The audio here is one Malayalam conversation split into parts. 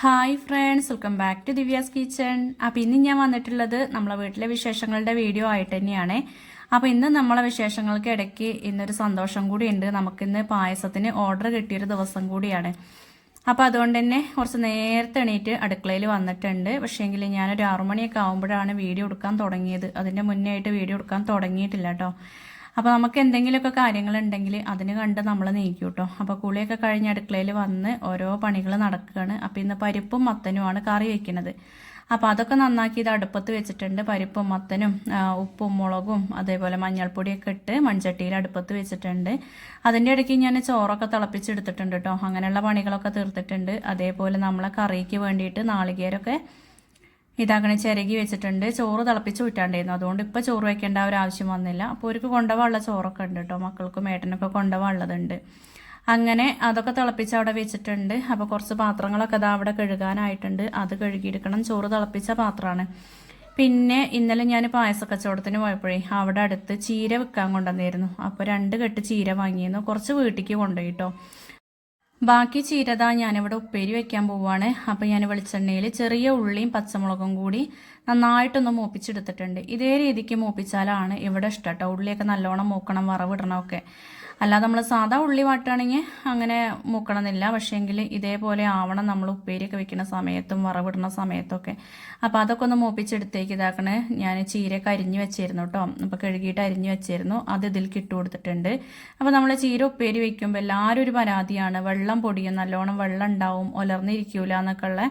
Hi friends welcome back to Divya's kitchen അപ്പോൾ ഇന്ന് ഞാൻ വന്നിട്ടുള്ളത് നമ്മളെ വീട്ടിലെ വിശേഷങ്ങളുടെ വീഡിയോ ആയിട്ട് തന്നെയാണ്. അപ്പോൾ ഇന്ന് നമ്മളെ വിശേഷങ്ങൾക്ക് ഇടയ്ക്ക് ഇന്നൊരു സന്തോഷം കൂടി ഉണ്ട്. നമുക്കിന്ന് പായസത്തിന് ഓർഡർ കിട്ടിയൊരു ദിവസം കൂടിയാണ്. അപ്പോൾ അതുകൊണ്ട് തന്നെ കുറച്ച് നേരത്തെ എണീറ്റ് അടുക്കളയിൽ വന്നിട്ടുണ്ട്. പക്ഷേങ്കിൽ ഞാനൊരു ആറുമണിയൊക്കെ ആകുമ്പോഴാണ് വീഡിയോ എടുക്കാൻ തുടങ്ങിയത്. അതിന്റെ മുന്നേ ആയിട്ട് വീഡിയോ എടുക്കാൻ തുടങ്ങിയിട്ടില്ല കേട്ടോ. അപ്പോൾ നമുക്ക് എന്തെങ്കിലുമൊക്കെ കാര്യങ്ങളുണ്ടെങ്കിൽ അതിന് കണ്ട് നമ്മൾ നീക്കും കേട്ടോ അപ്പോൾ കുളിയൊക്കെ കഴിഞ്ഞ് അടുക്കളയിൽ വന്ന് ഓരോ പണികൾ നടക്കുകയാണ്. അപ്പോൾ ഇന്ന് പരിപ്പും മത്തനുമാണ് കറി വയ്ക്കുന്നത് അപ്പോൾ അതൊക്കെ നന്നാക്കി ഇത് അടുപ്പത്ത് വെച്ചിട്ടുണ്ട്. പരിപ്പും മത്തനും ഉപ്പും മുളകും അതേപോലെ മഞ്ഞൾപ്പൊടിയൊക്കെ ഇട്ട് മൺചട്ടിയിൽ അടുപ്പത്ത് വെച്ചിട്ടുണ്ട്. അതിന്റെ ഇടയ്ക്ക് ഞാൻ ചോറൊക്കെ തിളപ്പിച്ചെടുത്തിട്ടുണ്ട് കേട്ടോ. അങ്ങനെയുള്ള പണികളൊക്കെ തീർത്തിട്ടുണ്ട്. അതേപോലെ നമ്മളെ കറിക്ക് വേണ്ടിയിട്ട് നാളികേരമൊക്കെ ഇതാക്കണ ചിരകി വെച്ചിട്ടുണ്ട്. ചോറ് തിളപ്പിച്ച് വിട്ടാണ്ടായിരുന്നു അതുകൊണ്ട് ഇപ്പോൾ ചോറ് വയ്ക്കേണ്ട ഒരു ആവശ്യം വന്നില്ല. അപ്പോൾ ഒരു കൊണ്ടുപോകാനുള്ള ചോറൊക്കെ ഉണ്ട് കേട്ടോ. മക്കൾക്കും ഏട്ടനൊക്കെ കൊണ്ടുപോകാനുള്ളതുണ്ട് അങ്ങനെ അതൊക്കെ തിളപ്പിച്ച് അവിടെ വെച്ചിട്ടുണ്ട്. അപ്പോൾ കുറച്ച് പാത്രങ്ങളൊക്കെ അതാ അവിടെ കഴുകാനായിട്ടുണ്ട്. അത് കഴുകിയെടുക്കണം. ചോറ് തിളപ്പിച്ച പാത്രമാണ്. പിന്നെ ഇന്നലെ ഞാൻ പായസ കച്ചവടത്തിന് പോയപ്പോഴേ അവിടെ അടുത്ത് ചീര വിൽക്കാൻ കൊണ്ടുവന്നിരുന്നു. അപ്പോൾ രണ്ട് കെട്ട് ചീര വാങ്ങിയിരുന്നു. കുറച്ച് വീട്ടിലേക്ക് കൊണ്ടുപോയി കേട്ടോ. ബാക്കി ചീരത ഞാനിവിടെ ഉപ്പേരി വെക്കാൻ പോവുകയാണ് അപ്പോൾ ഞാൻ വെളിച്ചെണ്ണയിൽ ചെറിയ ഉള്ളിയും പച്ചമുളകും കൂടി നന്നായിട്ടൊന്ന് മൂപ്പിച്ചെടുത്തിട്ടുണ്ട്. ഇതേ രീതിക്ക് മൂപ്പിച്ചാലാണ് ഇവിടെ ഇഷ്ടം കേട്ടോ. ഉള്ളിയൊക്കെ നല്ലോണം മൂക്കണം വറവിടണമൊക്കെ. അല്ലാതെ നമ്മൾ സാധാ ഉള്ളി വാട്ടുകയാണെങ്കിൽ അങ്ങനെ മുക്കണമെന്നില്ല പക്ഷേങ്കിൽ ഇതേപോലെ ആവണം നമ്മൾ ഉപ്പേരിയൊക്കെ വെക്കുന്ന സമയത്തും വറവിടുന്ന സമയത്തൊക്കെ. അപ്പോൾ അതൊക്കെ ഒന്ന് മൂപ്പിച്ചെടുത്തേക്ക് ഇതാക്കണേ. ഞാൻ ചീരയൊക്കെ അരിഞ്ഞ് വെച്ചിരുന്നു കേട്ടോ അപ്പോൾ കഴുകിയിട്ട് അരിഞ്ഞ് വെച്ചിരുന്നു. അത് ഇതിൽ ഇട്ട് കൊടുത്തിട്ടുണ്ട്. അപ്പോൾ നമ്മൾ ചീര ഉപ്പേരി വെക്കുമ്പോൾ എല്ലാവരും ഒരു പരാതിയാണ്. വെള്ളം പൊടിയും നല്ലോണം വെള്ളം ഉണ്ടാവും ഒലർന്നിരിക്കൂല എന്നൊക്കെ ഉള്ള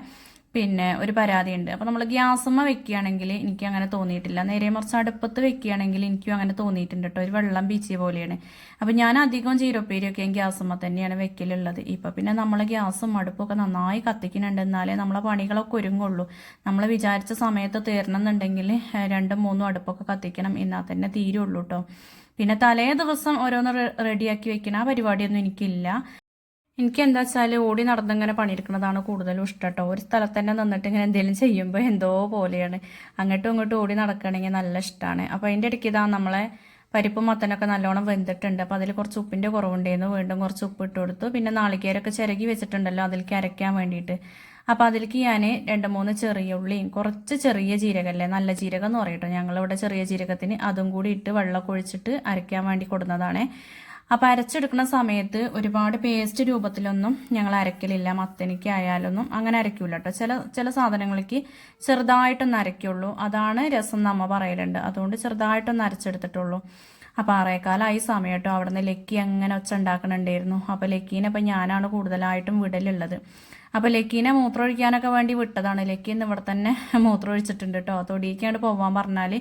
പിന്നെ ഒരു പരാതിയുണ്ട്. അപ്പോൾ നമ്മൾ ഗ്യാസമ്മ വെക്കുകയാണെങ്കിൽ എനിക്ക് അങ്ങനെ തോന്നിയിട്ടില്ല. നേരെ മറിച്ച് അടുപ്പത്ത് വെക്കുകയാണെങ്കിൽ എനിക്കും അങ്ങനെ തോന്നിയിട്ടുണ്ട് കേട്ടോ ഒരു വെള്ളം ബീച്ചിയ പോലെയാണ്. അപ്പോൾ ഞാൻ അധികം ചീരപ്പേരിയൊക്കെ ഗ്യാസമ്മ തന്നെയാണ് വെക്കലുള്ളത്. ഇപ്പോൾ പിന്നെ നമ്മൾ ഗ്യാസും അടുപ്പൊക്കെ നന്നായി കത്തിക്കുന്നുണ്ട്. എന്നാലേ നമ്മളെ പണികളൊക്കെ ഒരുങ്ങുള്ളൂ. നമ്മൾ വിചാരിച്ച സമയത്ത് തീരണമെന്നുണ്ടെങ്കിൽ രണ്ടും മൂന്നും അടുപ്പൊക്കെ കത്തിക്കണം. എന്നാൽ തന്നെ തീരുള്ളൂ കേട്ടോ പിന്നെ തലേ ദിവസം ഓരോന്ന് റെഡിയാക്കി വെക്കണ ആ പരിപാടിയൊന്നും എനിക്കില്ല. എനിക്ക് എന്താ വെച്ചാൽ ഓടി നടന്നിങ്ങനെ പണിയെടുക്കുന്നതാണ് കൂടുതലും ഇഷ്ടം കേട്ടോ ഒരു സ്ഥലത്ത് തന്നെ നിന്നിട്ട് ഇങ്ങനെ എന്തെങ്കിലും ചെയ്യുമ്പോൾ എന്തോ പോലെയാണ്. അങ്ങോട്ടും ഇങ്ങോട്ടും ഓടി നടക്കുകയാണെങ്കിൽ നല്ല ഇഷ്ടമാണ് അപ്പോൾ അതിന്റെ ഇടയ്ക്ക് ഇതാ നമ്മളെ പരിപ്പും മത്തനൊക്കെ നല്ലോണം വെന്തിട്ടുണ്ട്. അപ്പോൾ അതിൽ കുറച്ച് ഉപ്പിന്റെ കുറവുണ്ടായിരുന്നു വീണ്ടും കുറച്ച് ഉപ്പ് ഇട്ട് കൊടുത്തു. പിന്നെ നാളികേരൊക്കെ ചിരകി വെച്ചിട്ടുണ്ടല്ലോ അതിലേക്ക് അരയ്ക്കാൻ വേണ്ടിയിട്ട്. അപ്പോൾ അതിലേക്ക് ഞാൻ രണ്ട് മൂന്ന് ചെറിയ ഉള്ളിയും കുറച്ച് ചെറിയ ജീരകമല്ലേ നല്ല ജീരകം എന്ന് പറയട്ടോ. ഞങ്ങളിവിടെ ചെറിയ ജീരകത്തിന് അതും കൂടി ഇട്ട് വെള്ളം ഒഴിച്ചിട്ട് അരയ്ക്കാൻ വേണ്ടി കൊടുക്കുന്നതാണ് അപ്പോൾ അരച്ചെടുക്കുന്ന സമയത്ത് ഒരുപാട് പേസ്റ്റ് രൂപത്തിലൊന്നും ഞങ്ങൾ അരക്കലില്ല. മത്തനിക്ക് ആയാലൊന്നും അങ്ങനെ അരയ്ക്കൂല കേട്ടോ ചില ചില സാധനങ്ങൾക്ക് ചെറുതായിട്ടൊന്ന് അരയ്ക്കുള്ളൂ. അതാണ് രസം എന്ന് അമ്മ പറയലുണ്ട്. അതുകൊണ്ട് ചെറുതായിട്ടൊന്ന് അരച്ചെടുത്തിട്ടുള്ളൂ. അപ്പോൾ ആറേക്കാലായി സമയം കേട്ടോ അവിടെ നിന്ന് ലക്കി അങ്ങനെ ഒച്ച ഉണ്ടാക്കണുണ്ടായിരുന്നു. അപ്പോൾ ലക്കീനെ ഇപ്പം ഞാനാണ് കൂടുതലായിട്ടും വിടലുള്ളത്. അപ്പോൾ ലക്കീനെ മൂത്രമൊഴിക്കാനൊക്കെ വേണ്ടി വിട്ടതാണ്. ലക്കി ഇന്ന് ഇവിടെ തന്നെ മൂത്രമൊഴിച്ചിട്ടുണ്ട് കേട്ടോ തൊടിയിക്കാണ്ട് പോവാൻ പറഞ്ഞാൽ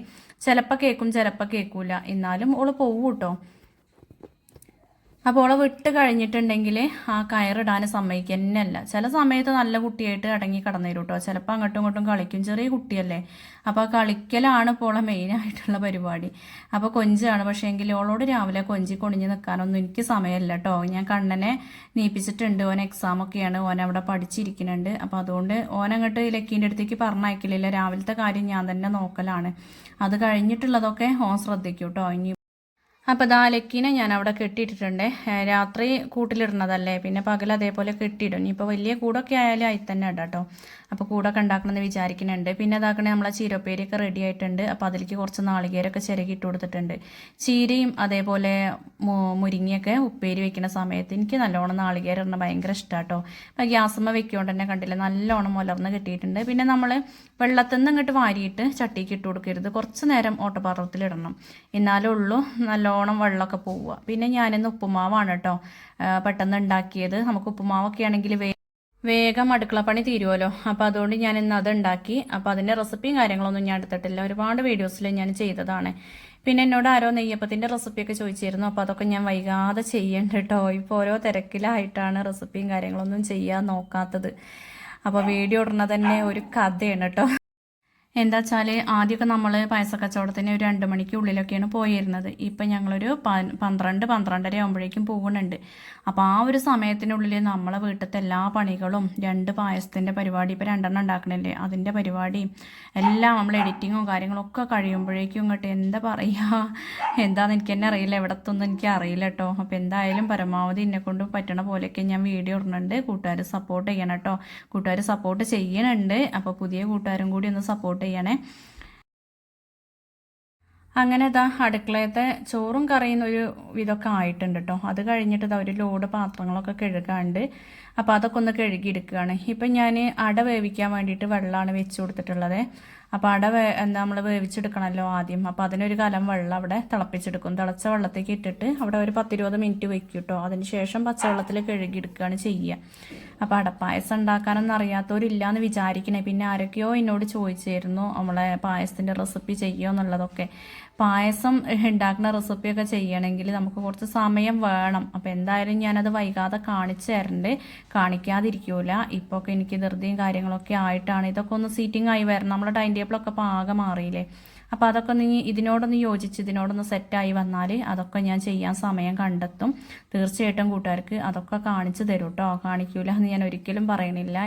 ചിലപ്പോൾ കേൾക്കും ചിലപ്പോൾ കേൾക്കൂല എന്നാലും ഓൾ പോവും കേട്ടോ അപ്പോൾ ഓളെ വിട്ട് കഴിഞ്ഞിട്ടുണ്ടെങ്കിൽ ആ കയറിടാൻ സമ്മതിക്കുക തന്നെയല്ല ചില സമയത്ത് നല്ല കുട്ടിയായിട്ട് അടങ്ങി കടന്നു തരും കേട്ടോ ചിലപ്പോൾ അങ്ങോട്ടും ഇങ്ങോട്ടും കളിക്കും. ചെറിയ കുട്ടിയല്ലേ. അപ്പോൾ ആ കളിക്കലാണ് ഇപ്പോൾ ഓളെ മെയിനായിട്ടുള്ള പരിപാടി. അപ്പോൾ കൊഞ്ചാണ്. പക്ഷേ എങ്കിൽ ഓളോട് രാവിലെ കൊഞ്ചി കൊണിഞ്ഞ് നിൽക്കാനൊന്നും എനിക്ക് സമയമില്ല കേട്ടോ ഞാൻ കണ്ണനെ നീപ്പിച്ചിട്ടുണ്ട്. ഓൻ എക്സാം ഒക്കെയാണ്. ഓൻ അവിടെ പഠിച്ചിരിക്കുന്നുണ്ട്. അപ്പോൾ അതുകൊണ്ട് ഓൻ അങ്ങോട്ട് ലക്കീന്റെ അടുത്തേക്ക് പറഞ്ഞയക്കില്ല രാവിലത്തെ കാര്യം ഞാൻ തന്നെ നോക്കലാണ്. അത് കഴിഞ്ഞിട്ടുള്ളതൊക്കെ ഓൻ ശ്രദ്ധിക്കും കേട്ടോ ഇനി അപ്പോൾ ദാ ലക്കീനെ ഞാൻ അവിടെ കെട്ടിയിട്ടിട്ടുണ്ട് രാത്രി കൂട്ടിലിടുന്നതല്ലേ? പിന്നെ പകൽ അതേപോലെ കെട്ടിയിടും. ഇനിയിപ്പോൾ വലിയ കൂടൊക്കെ ആയാലും ആയി തന്നെ ഇടാം കേട്ടോ അപ്പോൾ കൂടൊക്കെ ഉണ്ടാക്കണമെന്ന് വിചാരിക്കുന്നുണ്ട്. പിന്നെ അതാക്കണേ നമ്മളെ ചീരപ്പേരിയൊക്കെ റെഡി ആയിട്ടുണ്ട്. അപ്പോൾ അതിലേക്ക് കുറച്ച് നാളികേരൊക്കെ ചിരകി ഇട്ട് കൊടുത്തിട്ടുണ്ട്. ചീരയും അതേപോലെ മുരിങ്ങയൊക്കെ ഉപ്പേരി വെക്കുന്ന സമയത്ത് എനിക്ക് നല്ലോണം നാളികേരം ഇടുന്ന ഭയങ്കര ഇഷ്ടമാണ് കേട്ടോ അപ്പോൾ ഗ്യാസമ്മ വെക്കുകൊണ്ട് തന്നെ കണ്ടില്ല? നല്ലോണം മുലർന്ന് കിട്ടിയിട്ടുണ്ട്. പിന്നെ നമ്മൾ വെള്ളത്തിൽ നിന്ന് ഇങ്ങോട്ട് വാരിയിട്ട് ചട്ടിക്ക് ഇട്ട് കൊടുക്കരുത്. കുറച്ച് നേരം ഓട്ടപാത്രത്തിലിടണം എന്നാലേ ഉള്ളൂ. നല്ലോണം വെള്ളമൊക്കെ പോവുക. പിന്നെ ഞാനിന്ന് ഉപ്പുമാവാണ് കേട്ടോ. പെട്ടെന്ന് ഉണ്ടാക്കിയത്. നമുക്ക് ഉപ്പുമാവൊക്കെ ആണെങ്കിൽ വേഗം അടുക്കള പണി തീരുമല്ലോ അപ്പോൾ അതുകൊണ്ട് ഞാൻ ഇന്ന് അത് ഉണ്ടാക്കി അപ്പോൾ അതിന്റെ റെസിപ്പിയും കാര്യങ്ങളൊന്നും ഞാൻ എടുത്തിട്ടില്ല. ഒരുപാട് വീഡിയോസിൽ ഞാൻ ചെയ്തതാണ്. പിന്നെ എന്നോട് ആരോ നെയ്യപ്പത്തിന്റെ റെസിപ്പിയൊക്കെ ചോദിച്ചിരുന്നു. അപ്പോൾ അതൊക്കെ ഞാൻ വൈകാതെ ചെയ്യണ്ട കേട്ടോ. ഇപ്പോൾ ഓരോ തിരക്കിലായിട്ടാണ് റെസിപ്പിയും കാര്യങ്ങളൊന്നും ചെയ്യാൻ നോക്കാത്തത്. അപ്പോൾ വീഡിയോ ഇടുന്നത് തന്നെ ഒരു കഥയാണ് കേട്ടോ. എന്താ വെച്ചാൽ ആദ്യമൊക്കെ നമ്മൾ പായസക്കച്ചവടത്തിന് ഒരു രണ്ട് മണിക്ക് ഉള്ളിലൊക്കെയാണ് പോയിരുന്നത്. ഇപ്പം ഞങ്ങളൊരു പന്ത്രണ്ട് പന്ത്രണ്ടര ആകുമ്പോഴേക്കും പോകുന്നുണ്ട്. അപ്പോൾ ആ ഒരു സമയത്തിനുള്ളിൽ നമ്മളെ വീട്ടിലത്തെ എല്ലാ പണികളും രണ്ട് പായസത്തിന്റെ പരിപാടി ഇപ്പോൾ രണ്ടെണ്ണം ഉണ്ടാക്കണില്ലേ? അതിന്റെ പരിപാടിയും എല്ലാം നമ്മൾ എഡിറ്റിങ്ങും കാര്യങ്ങളൊക്കെ കഴിയുമ്പോഴേക്കും ഇങ്ങോട്ട് എന്താ പറയുക എന്താണെന്ന് എനിക്ക് തന്നെ അറിയില്ല. എവിടത്തൊന്നും എനിക്ക് അറിയില്ല കേട്ടോ അപ്പോൾ എന്തായാലും പരമാവധി എന്നെ കൊണ്ട് പറ്റണ പോലെയൊക്കെ ഞാൻ വീഡിയോ ഇടുന്നുണ്ട്. കൂട്ടുകാർ സപ്പോർട്ട് ചെയ്യണം കേട്ടോ കൂട്ടുകാർ സപ്പോർട്ട് ചെയ്യണുണ്ട്. അപ്പോൾ പുതിയ കൂട്ടുകാരും കൂടി ഒന്ന് സപ്പോർട്ട് ചെയ്യണേ. അങ്ങനെ ഇതാ അടുക്കളയത്തെ ചോറും കറിയും ഒരു ഇതൊക്കെ ആയിട്ടുണ്ട് കേട്ടോ അത് കഴിഞ്ഞിട്ട് ഇതാ ഒരു ലോഡ് പാത്രങ്ങളൊക്കെ കഴുകാണ്ട് അപ്പോൾ അതൊക്കെ ഒന്ന് കഴുകിയെടുക്കുകയാണ്. ഇപ്പം ഞാൻ അട വേവിക്കാൻ വേണ്ടിയിട്ട് വെള്ളമാണ് വെച്ച് കൊടുത്തിട്ടുള്ളത്. അപ്പോൾ അട വേ എന്താ നമ്മൾ വേവിച്ചെടുക്കണമല്ലോ ആദ്യം. അപ്പോൾ അതിനൊരു കലം വെള്ളം അവിടെ തിളപ്പിച്ചെടുക്കും. തിളച്ച വെള്ളത്തേക്ക് ഇട്ടിട്ട് അവിടെ ഒരു പത്തിരുപത് മിനിറ്റ് വെക്കും കേട്ടോ അതിന് ശേഷം പച്ചവെള്ളത്തിൽ കഴുകിയെടുക്കുകയാണ് ചെയ്യുക. അപ്പോൾ അടപ്പായസം ഉണ്ടാക്കാനൊന്നും അറിയാത്തവരില്ലാന്ന് വിചാരിക്കണേ. പിന്നെ ആരൊക്കെയോ എന്നോട് ചോദിച്ചായിരുന്നു നമ്മളെ പായസത്തിന്റെ റെസിപ്പി ചെയ്യുമോ എന്നുള്ളതൊക്കെ. പായസം ഉണ്ടാക്കുന്ന റെസിപ്പിയൊക്കെ ചെയ്യണമെങ്കിൽ നമുക്ക് കുറച്ച് സമയം വേണം. അപ്പോൾ എന്തായാലും ഞാനത് വൈകാതെ കാണിച്ചു തരണ്ട്. കാണിക്കാതിരിക്കൂല. ഇപ്പോൾ ഒക്കെ എനിക്ക് ധൃതിയും കാര്യങ്ങളൊക്കെ ആയിട്ടാണ്. ഇതൊക്കെ ഒന്ന് സീറ്റിംഗ് ആയി വരണം. നമ്മുടെ ടൈം ടേബിളൊക്കെ ആകെ മാറിയില്ലേ. അപ്പോൾ അതൊക്കെ ഒന്ന് ഇതിനോടൊന്ന് യോജിച്ച് ഇതിനോടൊന്ന് സെറ്റായി വന്നാൽ അതൊക്കെ ഞാൻ ചെയ്യാൻ സമയം കണ്ടെത്തും. തീർച്ചയായിട്ടും കൂട്ടുകാർക്ക് അതൊക്കെ കാണിച്ചു തരും കേട്ടോ കാണിക്കൂല എന്ന് ഞാൻ ഒരിക്കലും പറയണില്ല.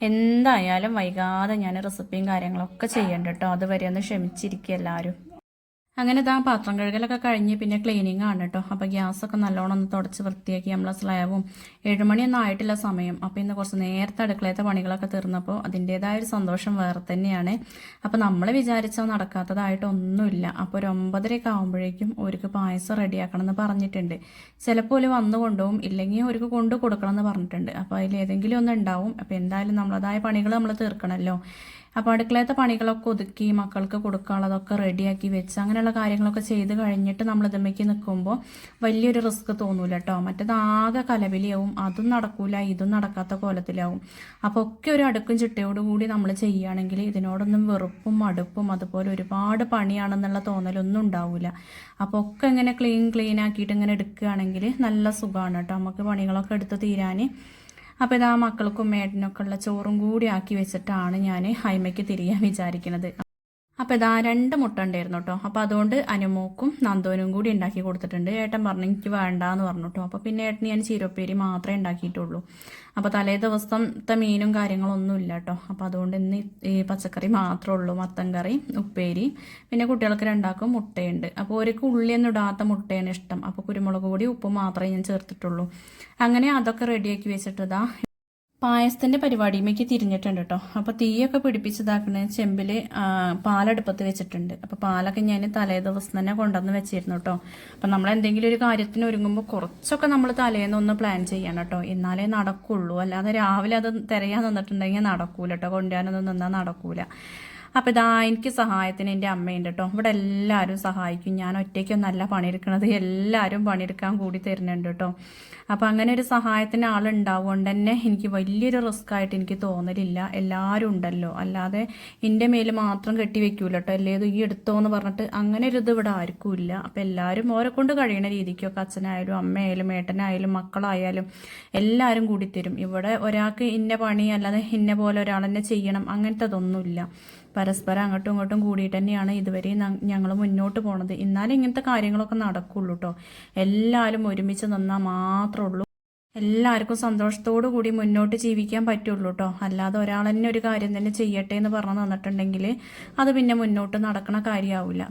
എന്തായാലും വൈകാതെ ഞാൻ റെസിപ്പിയും കാര്യങ്ങളൊക്കെ ചെയ്യണ്ട കേട്ടോ അതുവരെ ഒന്ന് ക്ഷമിച്ചിരിക്കുക എല്ലാവരും അങ്ങനെ ഇതാ പാത്രം കഴുകലൊക്കെ കഴിഞ്ഞ് പിന്നെ ക്ലീനിങ് ആണ് കേട്ടോ അപ്പോൾ ഗ്യാസൊക്കെ നല്ലോണം ഒന്ന് തുടച്ച് വൃത്തിയാക്കി നമ്മളെ സ്ലാബും ഏഴുമണിയൊന്നും ആയിട്ടില്ല സമയം. അപ്പോൾ ഇന്ന് കുറച്ച് നേരത്തെ അടുക്കളയത്തെ പണികളൊക്കെ തീർന്നപ്പോൾ അതിന്റേതായ ഒരു സന്തോഷം വേറെ തന്നെയാണ്. അപ്പോൾ നമ്മൾ വിചാരിച്ചാൽ നടക്കാത്തതായിട്ടൊന്നുമില്ല. അപ്പോൾ ഒരു ഒമ്പതരയൊക്കെ ആകുമ്പോഴേക്കും ഒരുക്ക് പായസം റെഡിയാക്കണം എന്ന് പറഞ്ഞിട്ടുണ്ട്. ചിലപ്പോൾ ഒരു വന്നു കൊണ്ടുപോകും ഇല്ലെങ്കിൽ ഒരുക്ക് കൊണ്ടു കൊടുക്കണം എന്ന് പറഞ്ഞിട്ടുണ്ട്. അപ്പോൾ അതിൽ ഏതെങ്കിലും ഒന്ന് ഉണ്ടാവും. അപ്പോൾ എന്തായാലും നമ്മളതായ പണികൾ നമ്മൾ തീർക്കണമല്ലോ അപ്പോൾ അടുക്കളത്തെ പണികളൊക്കെ ഒതുക്കി മക്കൾക്ക് കൊടുക്കാനുള്ളതൊക്കെ റെഡിയാക്കി വെച്ച് അങ്ങനെയുള്ള കാര്യങ്ങളൊക്കെ ചെയ്ത് കഴിഞ്ഞിട്ട് നമ്മൾ ഇതുമ്മയ്ക്ക് നിൽക്കുമ്പോൾ വലിയൊരു റിസ്ക് തോന്നൂല കേട്ടോ മറ്റേത് ആകെ കലവിലിയാവും അതും നടക്കൂല ഇതും നടക്കാത്ത കോലത്തിലാവും. അപ്പോൾ ഒക്കെ ഒരു അടുക്കും ചിട്ടയോടുകൂടി നമ്മൾ ചെയ്യുകയാണെങ്കിൽ ഇതിനോടൊന്നും വെറുപ്പും മടുപ്പും അതുപോലെ ഒരുപാട് പണിയാണെന്നുള്ള തോന്നലൊന്നും ഉണ്ടാവില്ല അപ്പോൾ ഒക്കെ ഇങ്ങനെ ക്ലീൻ ക്ലീൻ ആക്കിയിട്ട് ഇങ്ങനെ എടുക്കുകയാണെങ്കിൽ നല്ല സുഖമാണ് കേട്ടോ നമുക്ക് പണികളൊക്കെ എടുത്ത് തീരാൻ അപ്പോൾ ഇതാ മക്കൾക്കും മേടനൊക്കെ ഉള്ള ചോറും കൂടി ആക്കി വെച്ചിട്ടാണ് ഞാൻ ഹൈമയ്ക്ക് തിരിയാൻ വിചാരിക്കുന്നത് അപ്പോൾ ഇതാ രണ്ട് മുട്ട ഉണ്ടായിരുന്നു കേട്ടോ. അപ്പോൾ അതുകൊണ്ട് അനുമോക്കും നന്ദോനും കൂടി ഉണ്ടാക്കി കൊടുത്തിട്ടുണ്ട്. ഏട്ടൻ പറഞ്ഞു എനിക്ക് വേണ്ടാന്ന് പറഞ്ഞു കേട്ടോ. അപ്പോൾ പിന്നെ ഏട്ടന് ഞാൻ ചീരപ്പേരി മാത്രമേ ഉണ്ടാക്കിയിട്ടുള്ളൂ. അപ്പോൾ തലേ ദിവസത്തെ മീനും കാര്യങ്ങളൊന്നും ഇല്ല കേട്ടോ. അപ്പോൾ അതുകൊണ്ട് ഇന്ന് ഈ പച്ചക്കറി മാത്രമേ ഉള്ളൂ. മത്തൻ കറി ഉപ്പേരി പിന്നെ കുട്ടികൾക്ക് രണ്ടാക്കും മുട്ടയുണ്ട്. അപ്പോൾ ഉള്ളി ഉള്ളിയൊന്നും ഇടാത്ത മുട്ടയാണ് ഇഷ്ടം. അപ്പോൾ കുരുമുളക് പൊടി ഉപ്പ് മാത്രമേ ഞാൻ ചേർത്തിട്ടുള്ളൂ. അങ്ങനെ അതൊക്കെ റെഡിയാക്കി വെച്ചിട്ടതാ പായസത്തിന്റെ പരിപാടിയുമേക്ക് തിരിഞ്ഞിട്ടുണ്ട് കേട്ടോ. അപ്പോൾ തീയൊക്കെ പിടിപ്പിച്ചതാക്കണ ചെമ്പിൽ പാലടുപ്പത്ത് വെച്ചിട്ടുണ്ട്. അപ്പോൾ പാലൊക്കെ ഞാൻ തലേ ദിവസം തന്നെ കൊണ്ടുവന്ന് വെച്ചിരുന്നു കേട്ടോ. അപ്പോൾ നമ്മൾ എന്തെങ്കിലും ഒരു കാര്യത്തിന് ഒരുങ്ങുമ്പോൾ കുറച്ചൊക്കെ നമ്മൾ തലേന്ന് ഒന്ന് പ്ലാൻ ചെയ്യണം കേട്ടോ. എന്നാലേ നടക്കുള്ളൂ. അല്ലാതെ രാവിലെ അത് തിരയാൻ നിന്നിട്ടുണ്ടെങ്കിൽ നടക്കൂല കേട്ടോ. കൊണ്ടുവരാനൊന്നും നിന്നാൽ നടക്കൂല. അപ്പോൾ ഇതാ എനിക്ക് സഹായത്തിന് എന്റെ അമ്മയുണ്ട് കേട്ടോ. ഇവിടെ എല്ലാവരും സഹായിക്കും. ഞാൻ ഒറ്റയ്ക്കൊന്നല്ല പണിയെടുക്കണത് എല്ലാവരും പണിയെടുക്കാൻ കൂടി തരുന്നുണ്ട് കേട്ടോ. അപ്പോൾ അങ്ങനെ ഒരു സഹായത്തിന് ആളുണ്ടാവുകൊണ്ട് തന്നെ എനിക്ക് വലിയൊരു റിസ്ക് ആയിട്ട് എനിക്ക് തോന്നലില്ല. എല്ലാവരും ഉണ്ടല്ലോ. അല്ലാതെ എന്റെ മേൽ മാത്രം കെട്ടി വെക്കൂല കേട്ടോ. അല്ലേത് ഈ എടുത്തോ എന്ന് പറഞ്ഞിട്ട് അങ്ങനെ ഒരു ഇത് ഇവിടെ ആർക്കും ഇല്ല. അപ്പോൾ എല്ലാവരും ഓരെ കൊണ്ട് കഴിയുന്ന രീതിക്കൊക്കെ അച്ഛനായാലും അമ്മയായാലും ഏട്ടനായാലും മക്കളായാലും എല്ലാവരും കൂടി തരും. ഇവിടെ ഒരാൾക്ക് ഇന്ന പണി അല്ലാതെ ഇന്ന പോലെ ഒരാൾ തന്നെ ചെയ്യണം. അങ്ങനത്തെ പരസ്പരം അങ്ങോട്ടും ഇങ്ങോട്ടും കൂടിയിട്ട് തന്നെയാണ് ഇതുവരെ ഞങ്ങൾ മുന്നോട്ട് പോണത്. എന്നാലും ഇങ്ങനത്തെ കാര്യങ്ങളൊക്കെ നടക്കുള്ളൂ കേട്ടോ എല്ലാവരും ഒരുമിച്ച് നിന്നാൽ മാത്രമേ ഉള്ളൂ. എല്ലാവർക്കും സന്തോഷത്തോടു കൂടി മുന്നോട്ട് ജീവിക്കാൻ പറ്റുള്ളൂ കേട്ടോ അല്ലാതെ ഒരാൾ തന്നെ ഒരു കാര്യം തന്നെ ചെയ്യട്ടെ എന്ന് പറഞ്ഞു തന്നിട്ടുണ്ടെങ്കിൽ അത് പിന്നെ മുന്നോട്ട് നടക്കണ കാര്യമാവില്ല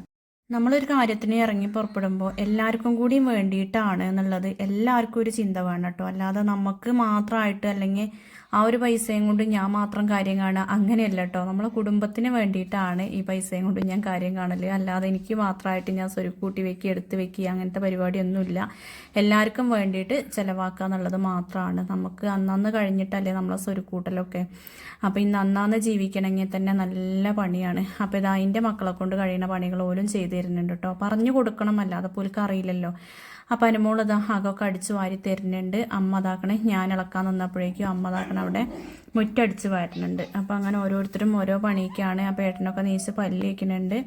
നമ്മളൊരു കാര്യത്തിന് ഇറങ്ങി പുറപ്പെടുമ്പോൾ എല്ലാവർക്കും കൂടിയും വേണ്ടിയിട്ടാണ് എന്നുള്ളത് എല്ലാവർക്കും ഒരു ചിന്ത വേണം കേട്ടോ. അല്ലാതെ നമുക്ക് മാത്രമായിട്ട് അല്ലെങ്കിൽ ആ ഒരു പൈസയും കൊണ്ട് ഞാൻ മാത്രം കാര്യം കാണുക അങ്ങനെയല്ല കേട്ടോ. നമ്മളെ കുടുംബത്തിന് വേണ്ടിയിട്ടാണ് ഈ പൈസയും കൊണ്ട് ഞാൻ കാര്യം കാണൽ. അല്ലാതെ എനിക്ക് മാത്രമായിട്ട് ഞാൻ സ്വരുക്കൂട്ടി വെക്കി എടുത്ത് വെക്കി അങ്ങനത്തെ പരിപാടിയൊന്നുമില്ല. എല്ലാവർക്കും വേണ്ടിയിട്ട് ചിലവാക്കുക എന്നുള്ളത് മാത്രമാണ്. നമുക്ക് അന്നന്ന് കഴിഞ്ഞിട്ടല്ലേ നമ്മളെ സ്വരുക്കൂട്ടലൊക്കെ. അപ്പോൾ ഇന്ന് അന്നാന്ന് ജീവിക്കണമെങ്കിൽ തന്നെ നല്ല പണിയാണ്. അപ്പോൾ ഇത് അതിന്റെ മക്കളെ കൊണ്ട് കഴിയുന്ന പണികൾ പോലും ചെയ്തു തരുന്നുണ്ട് കേട്ടോ പറഞ്ഞു കൊടുക്കണം അല്ലാതെ പോലും അറിയില്ലല്ലോ. അപ്പം അനുമോൾ ഇതാ അകൊക്കെ അടിച്ച് വാരി തരുന്നുണ്ട്. അമ്മ അതാക്കണേ ഞാൻ ഇളക്കാൻ നിന്നപ്പോഴേക്കും അമ്മ അതാക്കണ അവിടെ മുറ്റടിച്ച് വാരുന്നുണ്ട്. അപ്പം അങ്ങനെ ഓരോരുത്തരും ഓരോ പണിയൊക്കെയാണ് ആ പേട്ടനൊക്കെ നീച്ച് പല്ല് വയ്ക്കുന്നുണ്ട്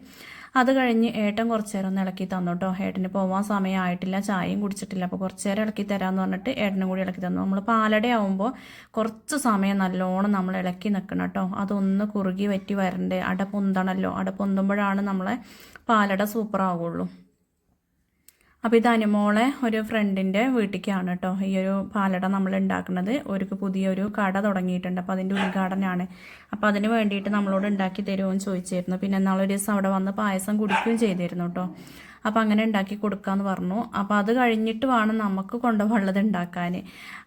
അത് കഴിഞ്ഞ് ഏട്ടൻ കുറച്ച് നേരം ഒന്ന് ഇളക്കി തന്നു കേട്ടോ. ഏട്ടന് പോവാൻ സമയമായിട്ടില്ല ചായയും കുടിച്ചിട്ടില്ല. അപ്പോൾ കുറച്ച് നേരം ഇളക്കി തരാമെന്ന് പറഞ്ഞിട്ട് ഏട്ടനും കൂടി ഇളക്കി തന്നു. നമ്മൾ പാലട ആവുമ്പോൾ കുറച്ച് സമയം നല്ലോണം നമ്മൾ ഇളക്കി നിൽക്കണം കേട്ടോ. അതൊന്ന് കുറുകി വറ്റി വരണ്ടേ. അട പൊന്തണല്ലോ. അട പൊന്തുമ്പോഴാണ് നമ്മളെ പാലട സൂപ്പർ ആവുള്ളൂ. അപ്പോൾ ഇത് അനുമോളെ ഒരു ഫ്രണ്ടിന്റെ വീട്ടിലേക്കാണ് കേട്ടോ ഈ ഒരു പാലട നമ്മൾ ഉണ്ടാക്കുന്നത് ഒരു പുതിയൊരു കട തുടങ്ങിയിട്ടുണ്ട്. അപ്പോൾ അതിന്റെ ഉദ്ഘാടനമാണ് അപ്പോൾ അതിന് വേണ്ടിയിട്ട് നമ്മളോട് ഉണ്ടാക്കി തരുമോ എന്ന് ചോദിച്ചിരുന്നു. പിന്നെ എന്നാളൊരു ദിവസം അവിടെ വന്ന് പായസം കുടിക്കുകയും ചെയ്തിരുന്നു കേട്ടോ അപ്പോൾ അങ്ങനെ ഉണ്ടാക്കി കൊടുക്കാമെന്ന് പറഞ്ഞു. അപ്പോൾ അത് കഴിഞ്ഞിട്ട് വേണം നമുക്ക് കൊണ്ടുപോകുള്ളത് ഉണ്ടാക്കാൻ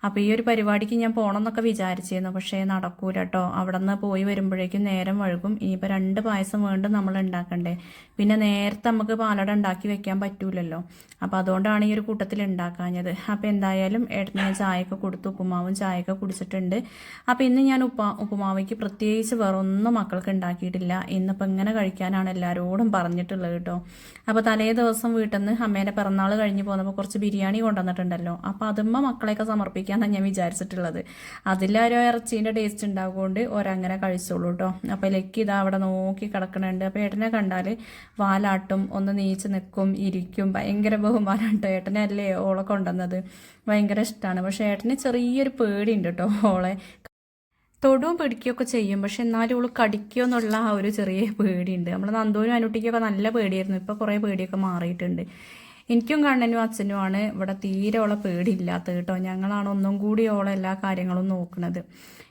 അപ്പോൾ ഈ ഒരു പരിപാടിക്ക് ഞാൻ പോകണം എന്നൊക്കെ വിചാരിച്ചിരുന്നു. പക്ഷേ നടക്കൂല കേട്ടോ അവിടെ നിന്ന് പോയി വരുമ്പോഴേക്കും നേരം വഴുകും. ഇനിയിപ്പോൾ രണ്ട് പായസം വീണ്ടും നമ്മൾ ഉണ്ടാക്കണ്ടേ. പിന്നെ നേരത്തെ നമുക്ക് പാലട ഉണ്ടാക്കി വെക്കാൻ പറ്റൂലല്ലോ. അപ്പോൾ അതുകൊണ്ടാണ് ഈ ഒരു കൂട്ടത്തിൽ ഉണ്ടാക്കാഞ്ഞത്. അപ്പോൾ എന്തായാലും ഏട്ടന് ഞാൻ ചായയൊക്കെ കൊടുത്തു. ഉപ്പുമാവും ചായയൊക്കെ കുടിച്ചിട്ടുണ്ട്. അപ്പോൾ ഇന്ന് ഞാൻ ഉപ്പ ഉപ്പുമാവയ്ക്ക് പ്രത്യേകിച്ച് വേറെ ഒന്നും മക്കൾക്ക് ഉണ്ടാക്കിയിട്ടില്ല. ഇന്നിപ്പോൾ ഇങ്ങനെ കഴിക്കാനാണ് എല്ലാവരോടും പറഞ്ഞിട്ടുള്ളത് കേട്ടോ അപ്പോൾ തലേ ദിവസം വീട്ടിൽ നിന്ന് അമ്മേന്റെ പിറന്നാൾ കഴിഞ്ഞ് പോകുന്നപ്പോൾ കുറച്ച് ബിരിയാണി കൊണ്ടുവന്നിട്ടുണ്ടല്ലോ. അപ്പോൾ അതുമ്മ മക്കളെയൊക്കെ സമർപ്പിക്കാന്നാണ് ഞാൻ വിചാരിച്ചിട്ടുള്ളത്. അതിലൊരു ഇറച്ചീന്റെ ടേസ്റ്റ് ഉണ്ടാകൊണ്ട് ഒരങ്ങനെ കഴിച്ചോളൂ കേട്ടോ അപ്പോൾ ലക്കി ഇതാ അവിടെ നോക്കി കിടക്കണുണ്ട്. അപ്പോൾ ഏട്ടനെ കണ്ടാൽ വാലാട്ടും ഒന്ന് നീച്ച് നിൽക്കും ഇരിക്കും. ഭയങ്കര ബഹുമാനം ഏട്ടനെ അല്ലേ ഓളെ കൊണ്ടുവന്നത്. ഭയങ്കര ഇഷ്ടമാണ് പക്ഷേ ഏട്ടന് ചെറിയൊരു പേടിയുണ്ട് കേട്ടോ ഓളെ തൊടുവും പിടിക്കുകയൊക്കെ ചെയ്യും. പക്ഷെ എന്നാലും ഇവൾ കടിക്കുക എന്നുള്ള ആ ഒരു ചെറിയ പേടിയുണ്ട്. നമ്മൾ നന്ദൂരും അനുട്ടിക്കൊക്കെ നല്ല പേടിയായിരുന്നു. ഇപ്പോൾ കുറേ പേടിയൊക്കെ മാറിയിട്ടുണ്ട്. എനിക്കും കണ്ണനും അച്ഛനുമാണ് ഇവിടെ തീരെ ഓളെ പേടിയില്ലാത്തത് കേട്ടോ. ഞങ്ങളാണ് ഒന്നും കൂടി ഓളെ എല്ലാ കാര്യങ്ങളും നോക്കുന്നത്.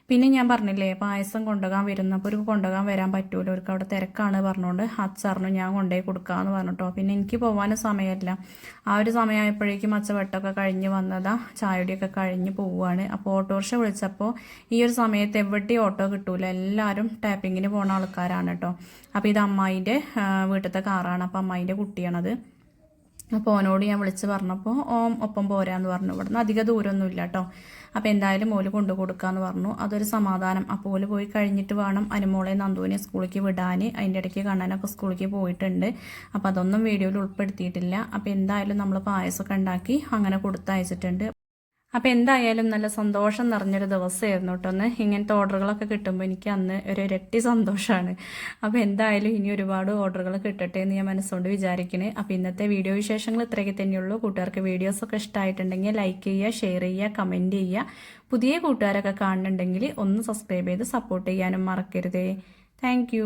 പിന്നെ ഞാൻ പറഞ്ഞില്ലേ പായസം കൊണ്ടുപോകാൻ വരുന്നപ്പോൾ ഒരു കൊണ്ടുപോകാൻ വരാൻ പറ്റൂല. അവർക്ക് അവിടെ തിരക്കാണ് പറഞ്ഞുകൊണ്ട് അച്ചറിഞ്ഞു ഞാൻ കൊണ്ടുപോയി കൊടുക്കാമെന്ന് പറഞ്ഞിട്ടോ പിന്നെ എനിക്ക് പോകാനും സമയമില്ല. ആ ഒരു സമയമായപ്പോഴേക്കും അച്ഛ വെട്ടൊക്കെ കഴിഞ്ഞ് വന്നതാ. ചായയുടെയൊക്കെ കഴിഞ്ഞ് പോവുകയാണ്. അപ്പോൾ ഓട്ടോറിക്ഷ വിളിച്ചപ്പോൾ ഈ ഒരു സമയത്ത് എവിടെയും ഓട്ടോ കിട്ടൂല. എല്ലാവരും ടാപ്പിങ്ങിന് പോണ ആൾക്കാരാണ് കേട്ടോ. അപ്പോൾ ഇത് അമ്മായിന്റെ വീട്ടിലത്തെ കാറാണ്. അപ്പോൾ അമ്മായിന്റെ കുട്ടിയാണത്. അപ്പോൾ ഓനോട് ഞാൻ വിളിച്ച് പറഞ്ഞപ്പോൾ ഓം ഒപ്പം പോരാന്ന് പറഞ്ഞു. ഇവിടെ നിന്ന് അധിക ദൂരമൊന്നുമില്ല കേട്ടോ അപ്പോൾ എന്തായാലും മോൽ കൊണ്ടു കൊടുക്കാന്ന് പറഞ്ഞു. അതൊരു സമാധാനം. അപ്പോൾ ഓൽ പോയി കഴിഞ്ഞിട്ട് വേണം അനുമോളെ നന്ദുവിനെ സ്കൂളിലേക്ക് വിടാൻ അതിന്റെ ഇടയ്ക്ക് കണ്ണനൊക്കെ സ്കൂളിലേക്ക് പോയിട്ടുണ്ട്. അപ്പോൾ അതൊന്നും വീഡിയോയിൽ ഉൾപ്പെടുത്തിയിട്ടില്ല. അപ്പോൾ എന്തായാലും നമ്മൾ പായസമൊക്കെ ഉണ്ടാക്കി അങ്ങനെ കൊടുത്തയച്ചിട്ടുണ്ട്. അപ്പോൾ എന്തായാലും നല്ല സന്തോഷം നിറഞ്ഞൊരു ദിവസമായിരുന്നു കേട്ടോ ഒന്ന് ഇങ്ങനത്തെ ഓർഡറുകളൊക്കെ കിട്ടുമ്പോൾ എനിക്ക് അന്ന് ഒരു ഇരട്ടി സന്തോഷമാണ് അപ്പോൾ എന്തായാലും ഇനി ഒരുപാട് ഓർഡറുകൾ കിട്ടട്ടെ എന്ന് ഞാൻ മനസ്സുകൊണ്ട് വിചാരിക്കണേ. അപ്പോൾ ഇന്നത്തെ വീഡിയോ വിശേഷങ്ങൾ ഇത്രയൊക്കെ തന്നെയുള്ളൂ കൂട്ടുകാർക്ക് വീഡിയോസൊക്കെ ഇഷ്ടമായിട്ടുണ്ടെങ്കിൽ ലൈക്ക് ചെയ്യുക ഷെയർ ചെയ്യുക കമന്റ് ചെയ്യുക. പുതിയ കൂട്ടുകാരൊക്കെ കാണുന്നുണ്ടെങ്കിൽ ഒന്ന് സബ്സ്ക്രൈബ് ചെയ്ത് സപ്പോർട്ട് ചെയ്യാനും മറക്കരുതേ. താങ്ക്